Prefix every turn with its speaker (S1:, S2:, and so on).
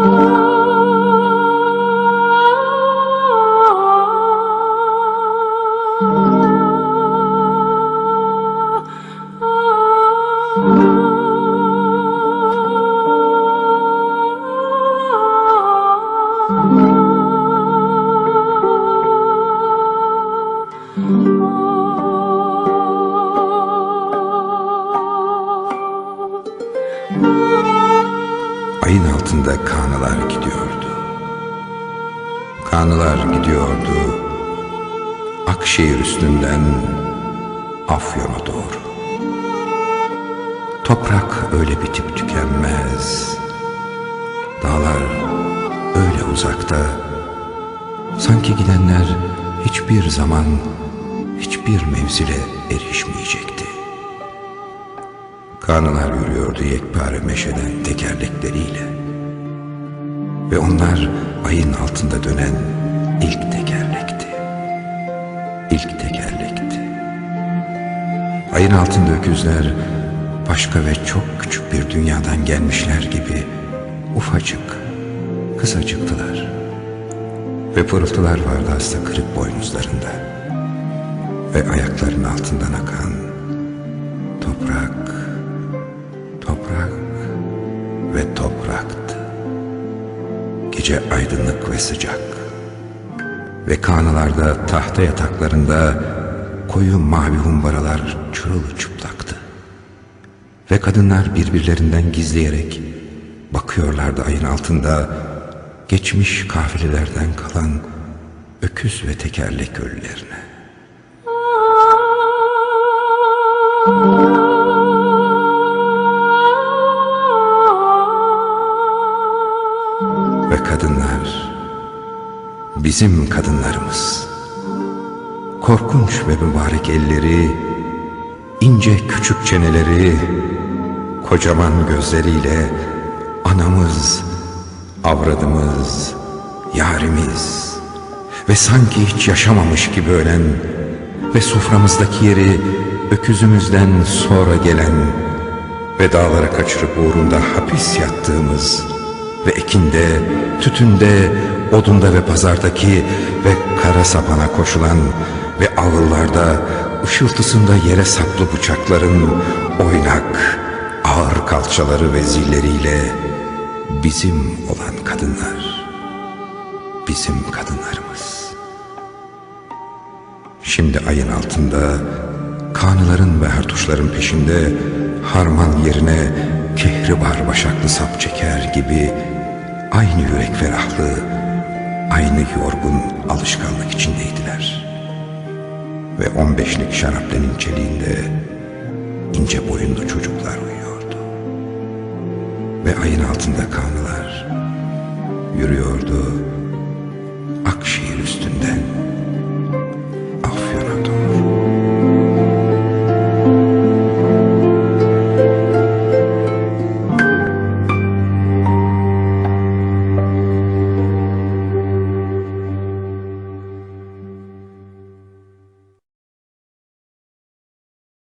S1: Oh. Ayın altında kanılar gidiyordu. Kanılar gidiyordu. Akşehir üstünden Afyon'a doğru. Toprak öyle bitip tükenmez. Dağlar öyle uzakta. Sanki gidenler hiçbir zaman hiçbir mevzile erişmeyecekti. Kanılar yürüyordu yekpare meşeden tekerlekleriyle. Ve onlar ayın altında dönen ilk tekerlekti. İlk tekerlekti. Ayın altında öküzler başka ve çok küçük bir dünyadan gelmişler gibi ufacık, kısacıktılar. Ve pırıltılar vardı hasta kırık boynuzlarında. Ve ayaklarının altından akan toprak, toprak ve topraktı. Gece aydınlık ve sıcak. Ve kanılarda tahta yataklarında koyu mavi humbaralar çırılçıplaktı. Ve kadınlar birbirlerinden gizleyerek bakıyorlardı ayın altında geçmiş kafilelerden kalan öküz ve tekerlek ölülerine. Ve bizim kadınlarımız. Korkunç ve mübarek elleri ince küçük çeneleri kocaman gözleriyle anamız avradımız yarimiz ve sanki hiç yaşamamış gibi ölen ve soframızdaki yeri öküzümüzden sonra gelen ve dağlara kaçırıp uğrunda hapis yattığımız ve ekinde, tütünde, odunda ve pazardaki ve kara sapana koşulan ve ağıllarda ışıltısında yere saplı bıçakların oynak, ağır kalçaları ve zilleriyle bizim olan kadınlar, bizim kadınlarımız. Şimdi ayın altında kanıların ve hartuşların peşinde harman yerine kehribar başaklı sap çeker gibi aynı yürek ferahlığı, aynı yorgun alışkanlık içindeydiler. Ve on beşlik şaraplenin çeliğinde ince boyunlu çocuklar uyuyordu. Ve ayın altında kanılar yürüyordu,